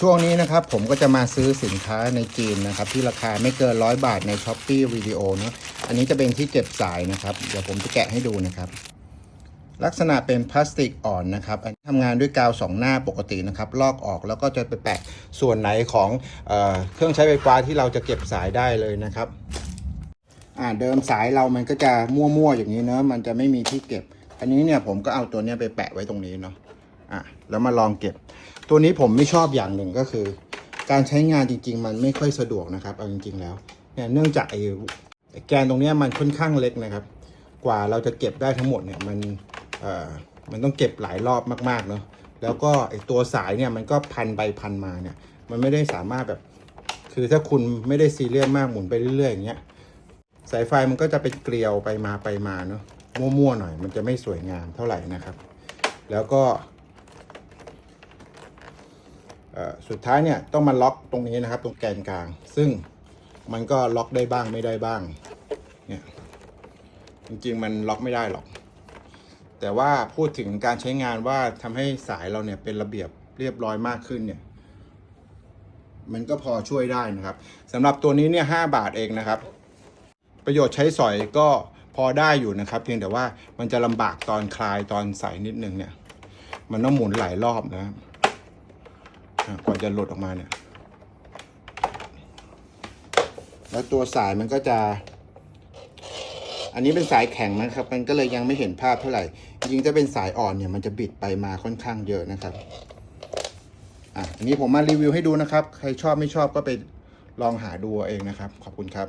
ช่วงนี้นะครับผมก็จะมาซื้อสินค้าในจีนนะครับ ที่ราคาไม่เกินร้อยบาทใน s h อ p e e วิดีโอเนาะอันนี้จะเป็นที่เก็บสายนะครับ เดี๋ยวผมจะแกะให้ดูนะครับ ลักษณะเป็นพลาสติกอ่อนนะครับอันนี้ทำงานด้วยกาวสองหน้าปกตินะครับ ลอกออกแล้วก็จะไปแปะส่วนไหนของเออเครื่องใช้ไฟฟ้าที่เราจะเก็บสายได้เลยนะครับอ่าเดิมสายเรามันก็จะมั่วๆอย่างนี้เนอะมันจะไม่มีที่เก็บ อันนี้เนี่ยผมก็เอาตัวเนี้ยไปแปะไว้ตรงนี้เนาะ อะแล้วมาลองเก็บ ตัวนี้ผมไม่ชอบอย่างหนึ่งก็คือ การใช้งานจริง ๆ มันไม่ค่อยสะดวกนะครับเอาจริง ๆ แล้วเนี่ยเนื่องจากไอ้แกนตรงนี้มันค่อนข้างเล็กนะครับ กว่าเราจะเก็บได้ทั้งหมดเนี่ยมันเอ่อมันต้องเก็บหลายรอบมากๆเนาะแล้วก็ไอ้ตัวสายเนี่ยมันก็พันไปพันมาเนี่ย มันไม่ได้สามารถแบบ คือถ้าคุณไม่ได้ซีเรียสมากหมุนไปเรื่อยๆอย่างเงี้ยสายไฟมันก็จะเป็นเกลียวไปมาไปมาเนาะมั่วๆหน่อย มันจะไม่สวยงามเท่าไหร่นะครับ แล้วก็ สุดท้ายเนี่ยต้องมาล็อกตรงนี้นะครับ ตรงแกนกลาง ซึ่งมันก็ล็อกได้บ้างไม่ได้บ้างเนี่ยจริงๆมันล็อกไม่ได้หรอก แต่ว่าพูดถึงการใช้งานว่าทำให้สายเราเนี่ยเป็นระเบียบเรียบร้อยมากขึ้นเนี่ย มันก็พอช่วยได้นะครับสำหรับตัวนี้เนี่ยห้าบาทเองนะครับ ประโยชน์ใช้สอยก็พอได้อยู่นะครับ เพียงแต่ว่ามันจะลำบากตอนคลายตอนใส่นิดนึงเนี่ย มันต้องหมุนหลายรอบนะ ก่อนจะหลุดออกมาเนี่ย แล้วตัวสายมันก็จะ อันนี้เป็นสายแข็งนะครับ มันก็เลยยังไม่เห็นภาพเท่าไหร่ จริงๆถ้าเป็นสายอ่อนเนี่ยมันจะบิดไปมาค่อนข้างเยอะนะครับ อะอันนี้ผมมารีวิวให้ดูนะครับ ใครชอบไม่ชอบก็ไปลองหาดูเองนะครับ ขอบคุณครับ